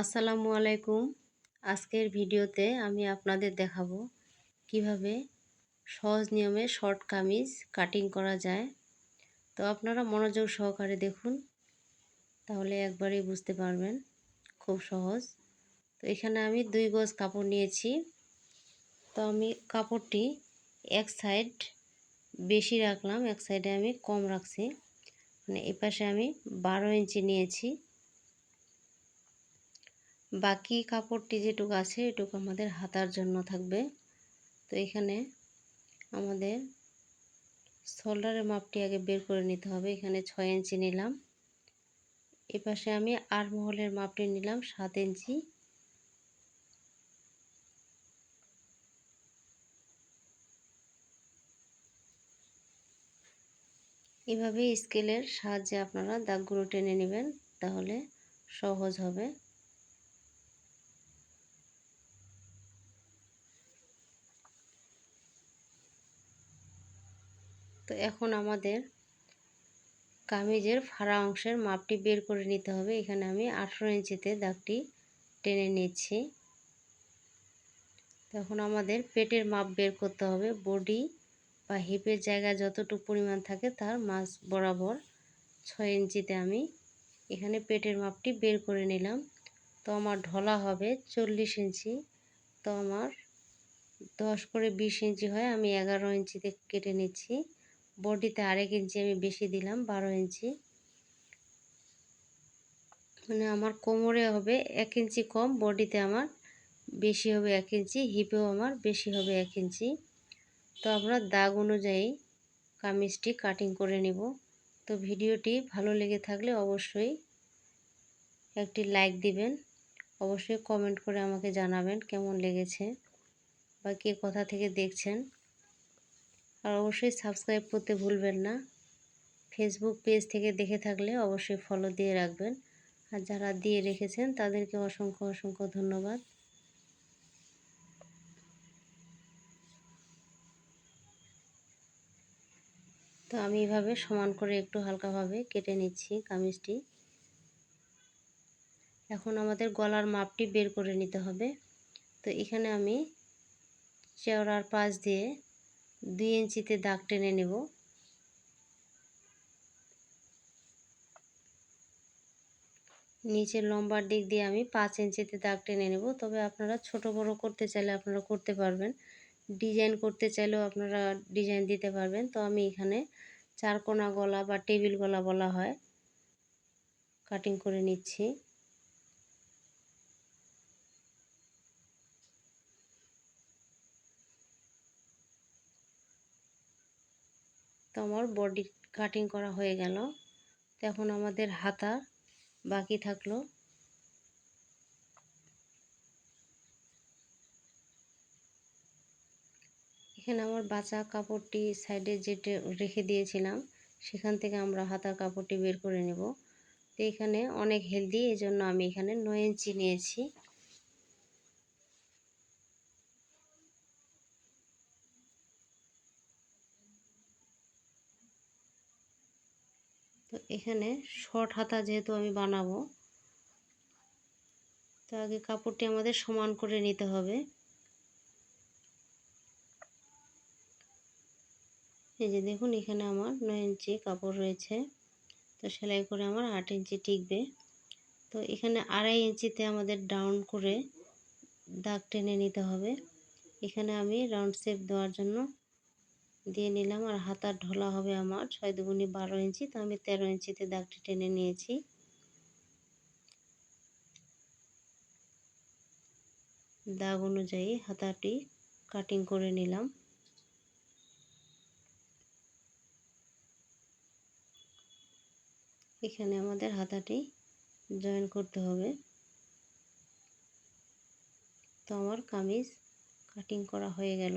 আসসালামু আলাইকুম। আজকের ভিডিওতে আমি আপনাদের দেখাবো কীভাবে সহজ নিয়মে শর্ট কামিজ কাটিং করা যায়। তো আপনারা মনোযোগ সহকারে দেখুন, তাহলে একবারেই বুঝতে পারবেন, খুব সহজ। তো এখানে আমি দুই গজ কাপড় নিয়েছি। তো আমি কাপড়টি এক সাইড বেশি রাখলাম, এক সাইডে আমি কম রাখছি। মানে এ পাশে আমি বারো ইঞ্চি নিয়েছি। বাকি কাপড়টি যেটুকু আছে, এটুকু আমাদের হাতার জন্য থাকবে। তো এখানে আমাদের শোল্ডারের মাপটি আগে বের করে নিতে হবে। এখানে ছয় ইঞ্চি নিলাম। এপাশে আমি মহলের মাপটি নিলাম, সাত ইঞ্চি। এভাবে স্কেলের সাহায্যে আপনারা দাগগুলো টেনে নেবেন, তাহলে সহজ হবে। তো এখন আমাদের কামিজের ফাড়া অংশের মাপটি বের করে নিতে হবে। এখানে আমি আঠেরো ইঞ্চিতে দাগটি টেনে নিচ্ছি। তখন আমাদের পেটের মাপ বের করতে হবে। বডি বা হিপের জায়গা যতটুকু পরিমাণ থাকে তার মাছ বরাবর ছয় ইঞ্চিতে আমি এখানে পেটের মাপটি বের করে নিলাম। তো আমার ঢলা হবে চল্লিশ ইঞ্চি। তো আমার দশ করে বিশ ইঞ্চি হয়, আমি এগারো ইঞ্চিতে কেটে নিচ্ছি। বডিতে আরেক ইঞ্চি আমি বেশি দিলাম, বারো ইঞ্চি। মানে আমার কোমরে হবে এক ইঞ্চি কম, বডিতে আমার বেশি হবে এক ইঞ্চি, হিপেও আমার বেশি হবে এক ইঞ্চি। তো আমরা দাগ অনুযায়ী কামিজটি কাটিং করে নিব। তো ভিডিওটি ভালো লেগে থাকলে অবশ্যই একটি লাইক দিবেন। অবশ্যই কমেন্ট করে আমাকে জানাবেন কেমন লেগেছে বা কে কোথা থেকে দেখছেন। আর অবশ্যই সাবস্ক্রাইব করতে ভুলবেন না। ফেসবুক পেজ থেকে দেখে থাকলে অবশ্যই ফলো দিয়ে রাখবেন। আর যারা দিয়ে রেখেছেন, তাদেরকে অসংখ্য অসংখ্য ধন্যবাদ। তো আমি এভাবে সমান করে একটু হালকাভাবে কেটে নিচ্ছি কামিজটি। এখন আমাদের গলার মাপটি বের করে নিতে হবে। তো এখানে আমি চেওড়ার পাশ দিয়ে দুই ইঞ্চিতে দাগ টেনে নেব। নিচের লম্বার দিক দিয়ে আমি পাঁচ ইঞ্চিতে দাগ টেনে নেব। তবে আপনারা ছোট বড় করতে চাইলে আপনারা করতে পারবেন। ডিজাইন করতে চাইলেও আপনারা ডিজাইন দিতে পারবেন। তো আমি এখানে চারকোনা গলা বা টেবিল গলা বলা হয়। কাটিং করে নিচ্ছি। তো আমার বডি কাটিং করা হয়ে গেল। এখন আমাদের হাতা বাকি থাকল। এখানে আমার বাঁচা কাপড়টি সাইডে যেটা রেখে দিয়েছিলাম, সেখান থেকে আমরা হাতার কাপড়টি বের করে নেব। তো এখানে অনেক হেলদি এই জন্য আমি এখানে নয় ইঞ্চি নিয়েছি। তো এখানে শর্ট হাতা যেহেতু আমি বানাবো, তো আগে কাপড়টি আমাদের সমান করে নিতে হবে। এই যে দেখুন, এখানে আমার নয় ইঞ্চি কাপড় রয়েছে, তো সেলাই করে আমার আট ইঞ্চি টিকবে। তো এখানে আড়াই ইঞ্চিতে আমাদের ডাউন করে দাগ টেনে নিতে হবে। এখানে আমি রাউন্ড শেপ দেওয়ার জন্য দিয়ে নিলাম আর হাতার ঢোলা হবে আমার। ছয় দুগুনি বারো ইঞ্চি, তো আমি তেরো ইঞ্চিতে দাগটি টেনে নিয়েছি। দাগ অনুযায়ী হাতাটি কাটিং করে নিলাম। এখানে আমাদের হাতাটি জয়েন করতে হবে। তো আমার কামিজ কাটিং করা হয়ে গেল।